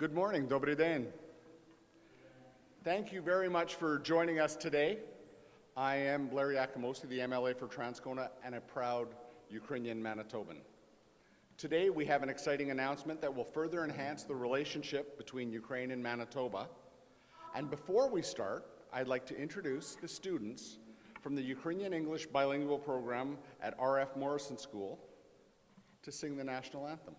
Good morning, dobry den. Thank you very much for joining us today. I am Blair Yakimosi, the MLA for Transcona, and a proud Ukrainian Manitoban. Today, we have an exciting announcement that will further enhance the relationship between Ukraine and Manitoba. And before we start, I'd like to introduce the students from the Ukrainian English bilingual program at RF Morrison School to sing the national anthem.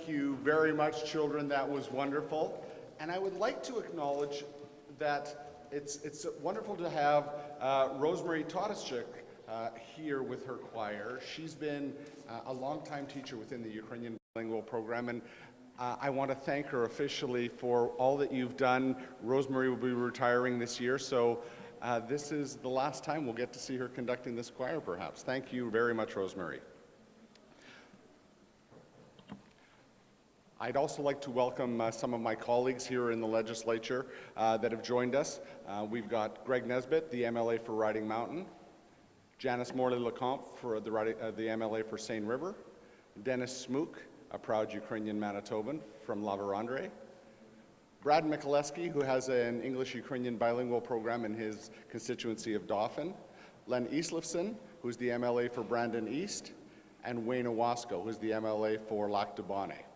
Thank you very much, children. That was wonderful. And I would like to acknowledge that it's, it's wonderful to have uh, Rosemary Todeszczyk uh, here with her choir. She's been uh, a longtime teacher within the Ukrainian bilingual program, and uh, I want to thank her officially for all that you've done. Rosemary will be retiring this year, so uh, this is the last time we'll get to see her conducting this choir, perhaps. Thank you very much, Rosemary. I'd also like to welcome uh, some of my colleagues here in the legislature uh, that have joined us. Uh, we've got Greg Nesbitt, the MLA for Riding Mountain, Janice Morley-Lecomte for the, uh, the MLA for Seine River, Dennis Smook, a proud Ukrainian Manitoban from La Vérendrye, Brad Mikuleski, who has an English-Ukrainian bilingual program in his constituency of Dauphin, Len Eastlifson, who's the MLA for Brandon East, and Wayne Owasco, who's the MLA for Lac du Bonnet.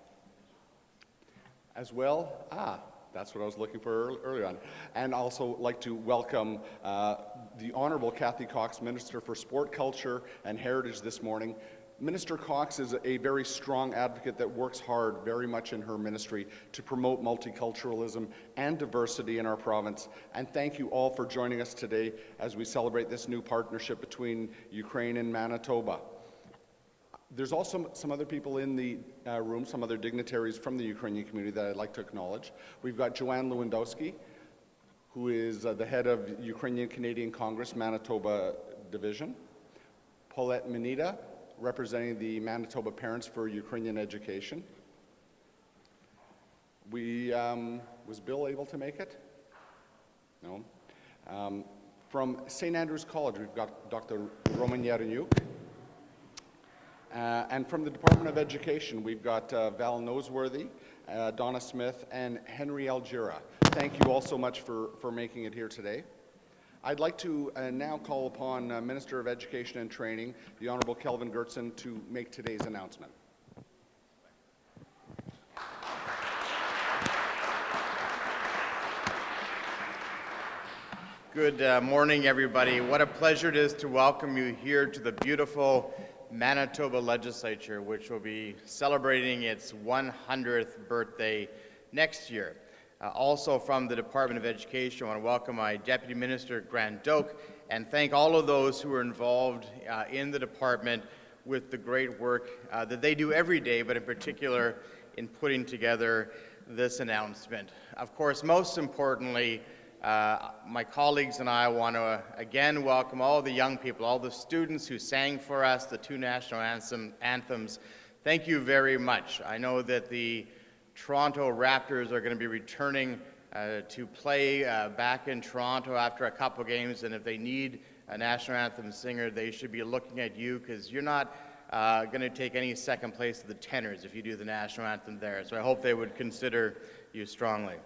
As well, ah, That's what I was looking for earl- earlier on. And also like to welcome uh, the Honorable Kathy Cox, Minister for Sport, Culture, and Heritage this morning. Minister Cox is a very strong advocate that works hard very much in her ministry to promote multiculturalism and diversity in our province. And thank you all for joining us today as we celebrate this new partnership between Ukraine and Manitoba. There's also some other people in the uh, room, some other dignitaries from the Ukrainian community that I'd like to acknowledge. We've got Joanne Lewandowski, who is uh, the head of Ukrainian Canadian Congress Manitoba Division. Paulette Minita, representing the Manitoba Parents for Ukrainian Education. We, um, was Bill able to make it? No. Um, from St. Andrew's College, we've got Dr. Roman Yaranyuk. Uh, and from the Department of Education, we've got uh, Val Noseworthy, uh, Donna Smith, and Henry Algira. Thank you all so much for, for making it here today. I'd like to uh, now call upon uh, Minister of Education and Training, the Honorable Kelvin Gertson, to make today's announcement. Good uh, morning, everybody. What a pleasure it is to welcome you here to the beautiful Manitoba Legislature, which will be celebrating its 100th birthday next year. Uh, also from the Department of Education, I want to welcome my Deputy Minister, Grant Doak, and thank all of those who are involved uh, in the department with the great work uh, that they do every day, but in particular in putting together this announcement. Of course, most importantly, uh, my colleagues and I want to again welcome all the young people, all the students who sang for us the two national anthem, anthems. Thank you very much. I know that the Toronto Raptors are going to be returning uh, to play uh, back in Toronto after a couple games, and if they need a national anthem singer, they should be looking at you because you're not uh, going to take any second place to the tenors if you do the national anthem there. So I hope they would consider you strongly.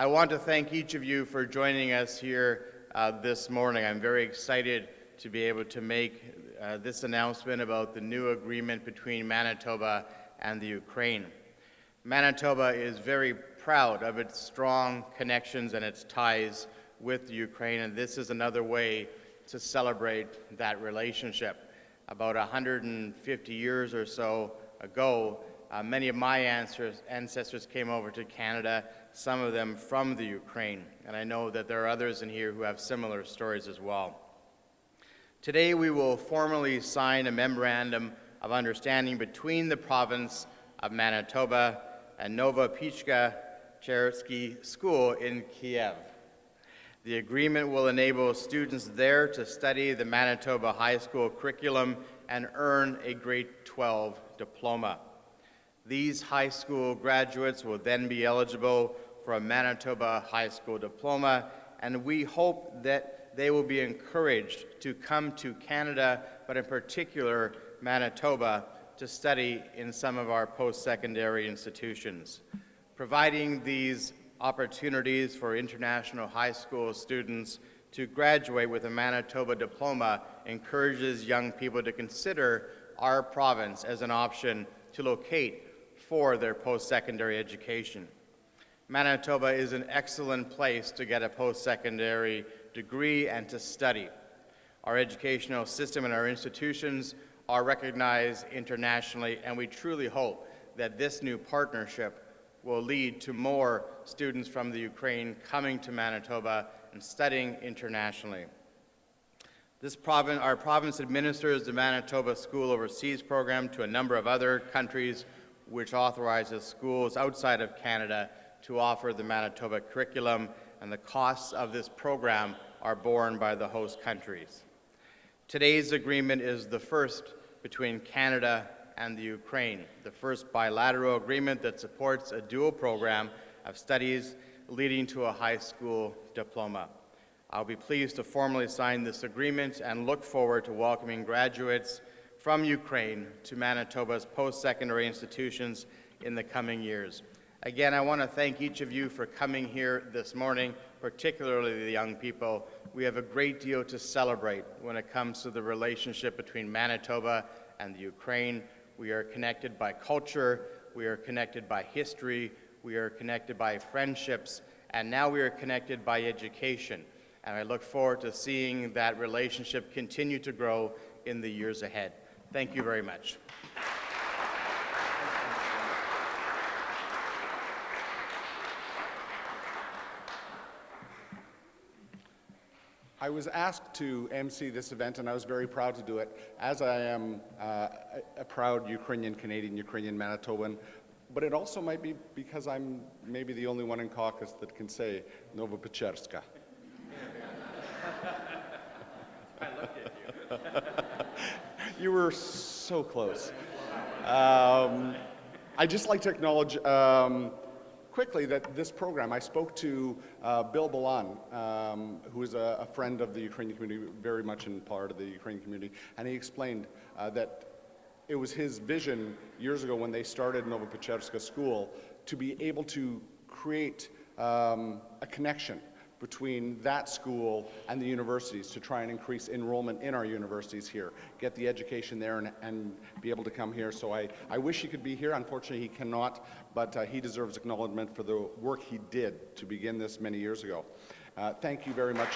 I want to thank each of you for joining us here uh, this morning. I'm very excited to be able to make uh, this announcement about the new agreement between Manitoba and the Ukraine. Manitoba is very proud of its strong connections and its ties with Ukraine, and this is another way to celebrate that relationship. About 150 years or so ago, uh, many of my ancestors, ancestors came over to Canada some of them from the Ukraine, and I know that there are others in here who have similar stories as well. Today, we will formally sign a memorandum of understanding between the province of Manitoba and Nova Pichka Chersky School in Kiev. The agreement will enable students there to study the Manitoba High School curriculum and earn a grade 12 diploma. These high school graduates will then be eligible for a Manitoba high school diploma, and we hope that they will be encouraged to come to Canada, but in particular Manitoba, to study in some of our post-secondary institutions. Providing these opportunities for international high school students to graduate with a Manitoba diploma encourages young people to consider our province as an option to locate for their post-secondary education. Manitoba is an excellent place to get a post-secondary degree and to study. Our educational system and our institutions are recognized internationally, and we truly hope that this new partnership will lead to more students from the Ukraine coming to Manitoba and studying internationally. This province, our province administers the Manitoba School Overseas program to a number of other countries, which authorizes schools outside of Canada to offer the Manitoba curriculum, and the costs of this program are borne by the host countries. Today's agreement is the first between Canada and the Ukraine, the first bilateral agreement that supports a dual program of studies leading to a high school diploma. I'll be pleased to formally sign this agreement and look forward to welcoming graduates from Ukraine to Manitoba's post-secondary institutions in the coming years. Again, I want to thank each of you for coming here this morning, particularly the young people. We have a great deal to celebrate when it comes to the relationship between Manitoba and the Ukraine. We are connected by culture, we are connected by history, we are connected by friendships, and now we are connected by education. And I look forward to seeing that relationship continue to grow in the years ahead. Thank you very much. I was asked to MC this event, and I was very proud to do it, as I am uh, a, proud Ukrainian Canadian, Ukrainian Manitoban. But it also might be because I'm maybe the only one in caucus that can say Novopecherska. you were so close. Um, I'd just like to acknowledge um, quickly that this program, I spoke to uh, Bill Balan, um, who is a, a, friend of the Ukrainian community, very much in part of the Ukrainian community, and he explained uh, that it was his vision years ago when they started Novopecherska School to be able to create um, a connection between that school and the universities to try and increase enrollment in our universities here, get the education there and, and be able to come here. So I, I wish he could be here. Unfortunately, he cannot, but uh, he deserves acknowledgement for the work he did to begin this many years ago. Uh, thank you very much.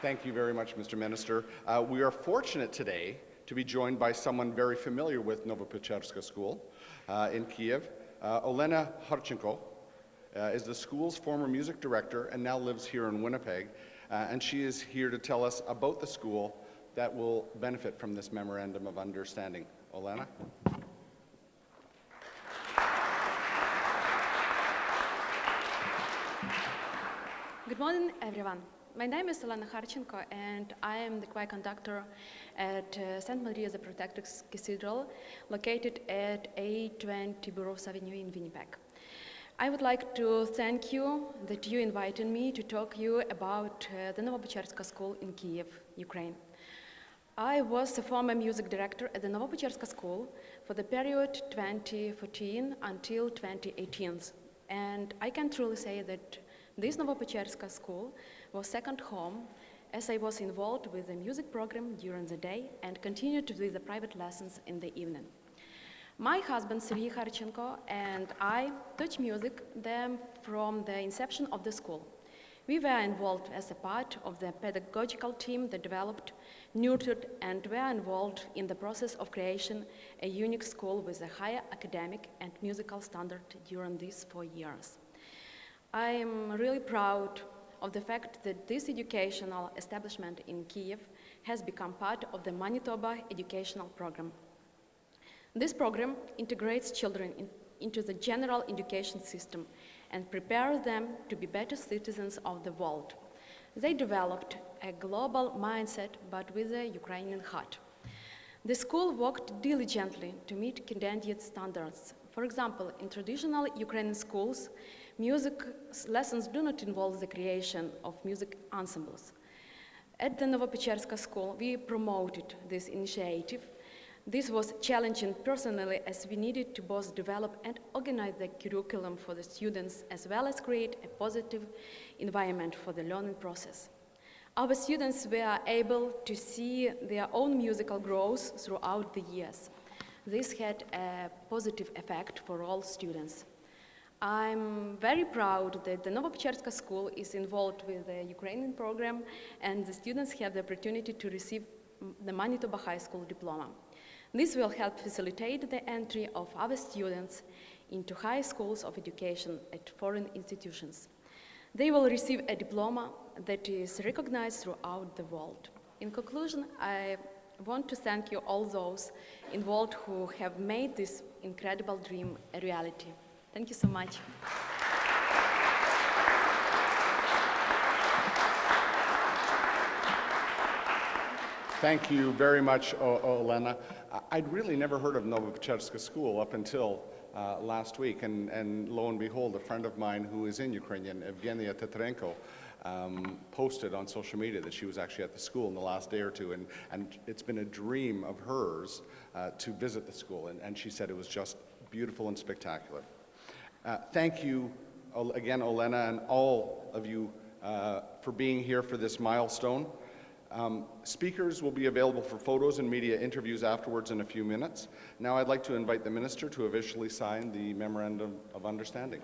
Thank you very much, Mr. Minister. Uh, we are fortunate today to be joined by someone very familiar with Novopecherska School uh, in Kiev. Uh, Olena Harchenko uh, is the school's former music director and now lives here in Winnipeg. Uh, and she is here to tell us about the school that will benefit from this memorandum of understanding. Olena? Good morning, everyone. My name is Elena Harchenko, and I am the choir conductor at uh, St. Maria the Protectress Cathedral, located at 820 Burroughs Avenue in Winnipeg. I would like to thank you that you invited me to talk to you about uh, the Novopecherska School in Kiev, Ukraine. I was a former music director at the Novopecherska School for the period 2014 until 2018, and I can truly say that this Novopecherska School was second home as I was involved with the music program during the day and continued with the private lessons in the evening. My husband, Sergei Harchenko, and I taught music them from the inception of the school. We were involved as a part of the pedagogical team that developed, nurtured, and were involved in the process of creation a unique school with a higher academic and musical standard during these four years. I am really proud of the fact that this educational establishment in Kiev has become part of the Manitoba educational program. This program integrates children in, into the general education system and prepares them to be better citizens of the world. They developed a global mindset but with a Ukrainian heart. The school worked diligently to meet Canadian standards. For example, in traditional Ukrainian schools, Music lessons do not involve the creation of music ensembles. At the Novopecherska school, we promoted this initiative. This was challenging personally as we needed to both develop and organize the curriculum for the students as well as create a positive environment for the learning process. Our students were able to see their own musical growth throughout the years. This had a positive effect for all students. I'm very proud that the Novopecherska school is involved with the Ukrainian program and the students have the opportunity to receive the Manitoba High School diploma. This will help facilitate the entry of our students into high schools of education at foreign institutions. They will receive a diploma that is recognized throughout the world. In conclusion, I want to thank you all those involved who have made this incredible dream a reality. Thank you so much. Thank you very much, Olena. I'd really never heard of Novopecherska School up until uh, last week, and, and, lo and behold, a friend of mine who is in Ukrainian, Evgenia Tetrenko, um, posted on social media that she was actually at the school in the last day or two, and, and it's been a dream of hers uh, to visit the school, and, and she said it was just beautiful and spectacular. Uh, thank you again, Olena, and all of you uh, for being here for this milestone. Um, Speakers will be available for photos and media interviews afterwards in a few minutes. Now I'd like to invite the minister to officially sign the memorandum of understanding.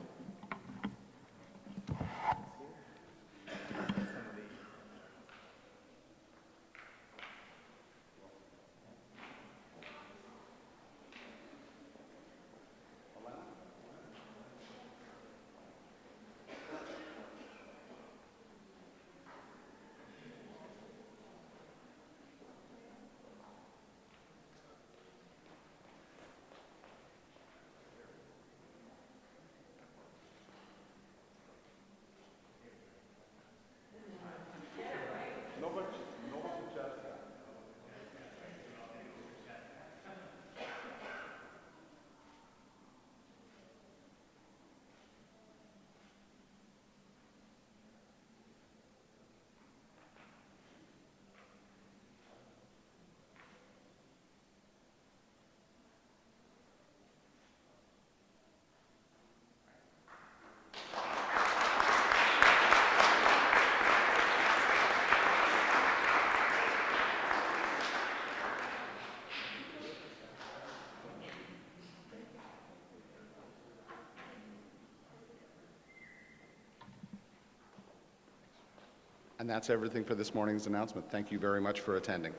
And that's everything for this morning's announcement. Thank you very much for attending.